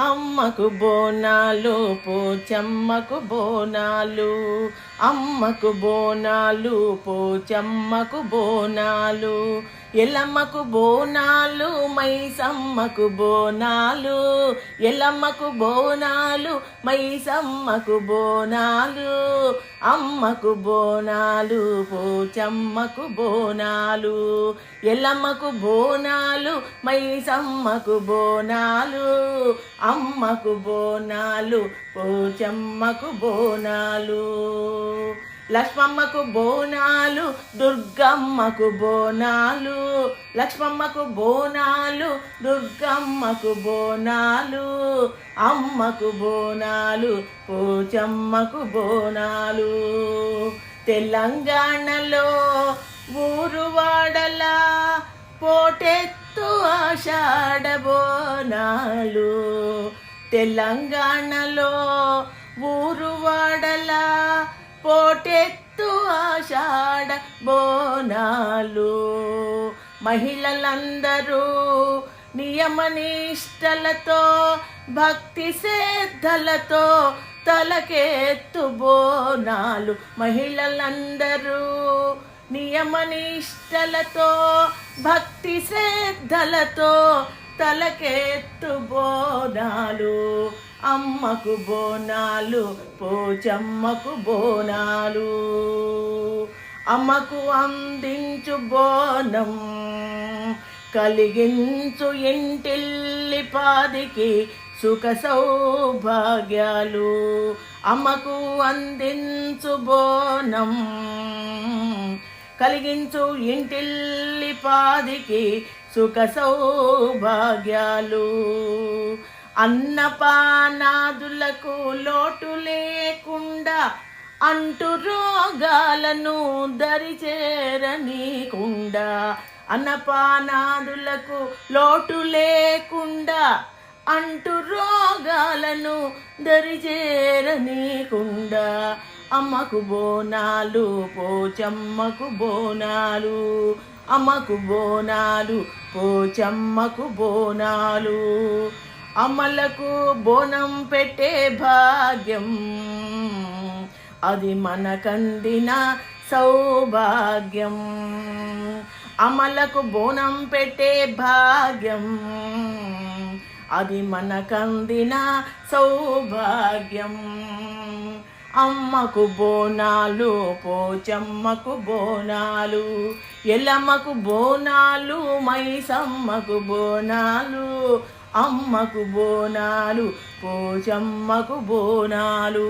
అమ్మకు బోనాలు పోచమ్మకు బోనాలు. అమ్మకు బోనాలు పోచమ్మకు బోనాలు. ఎల్లమ్మకు బోనాలు మైసమ్మకు బోనాలు. ఎల్లమ్మకు బోనాలు మైసమ్మకు బోనాలు. అమ్మకు బోనాలు పోచమ్మకు బోనాలు. ఎల్లమ్మకు బోనాలు మైసమ్మకు బోనాలు. అమ్మకు బోనాలు పోచమ్మకు బోనాలు. లక్ష్మమ్మకు బోనాలు దుర్గమ్మకు బోనాలు. లక్ష్మమ్మకు బోనాలు దుర్గమ్మకు బోనాలు. అమ్మకు బోనాలు పోచమ్మకు బోనాలు. తెలంగాణలో ఊరువాడల పోటెత్తు ఆషాఢ బోనాలు. తెలంగాణలో ఊరువాడల పోటెత్తు ఆషాఢ బోనాలు. మహిళలందరూ నియమనిష్టలతో భక్తి శ్రద్ధలతో తలకెత్తు బోనాలు. మహిళలందరూ నియమనిష్టలతో భక్తి శ్రద్ధలతో తలకెత్తు బోనాలు. అమ్మకు బోనాలు పోచమ్మకు బోనాలు. అమ్మకు అందించు బోనం కలిగించు ఇంటిల్లి పాదికి సుఖ సౌభాగ్యాలు. అమ్మకు అందించు బోనం కలిగించు ఇంటిల్లి పాదికి సుఖ సౌభాగ్యాలు. అన్నపానాదులకు లోటు లేకుండా అంటు రోగాలను దరిచేరనీకుండా అన్నపానాదులకు లోటు లేకుండా అంటు రోగాలను దరిచేరనీకుండా అమ్మకు బోనాలు పోచమ్మకు బోనాలు అమ్మకు బోనాలు పోచమ్మకు బోనాలు. అమ్మలకు బోనం పెట్టే భాగ్యం. అది మనకందిన సౌభాగ్యం. అమలకు బోనం పెట్టే భాగ్యం. అది మనకందిన సౌభాగ్యం. అమ్మకు బోనాలు పోచమ్మకు బోనాలు ఎల్లమ్మకు బోనాలు మైసమ్మకు బోనాలు అమ్మకు బోనాలు పోచమ్మకు బోనాలు.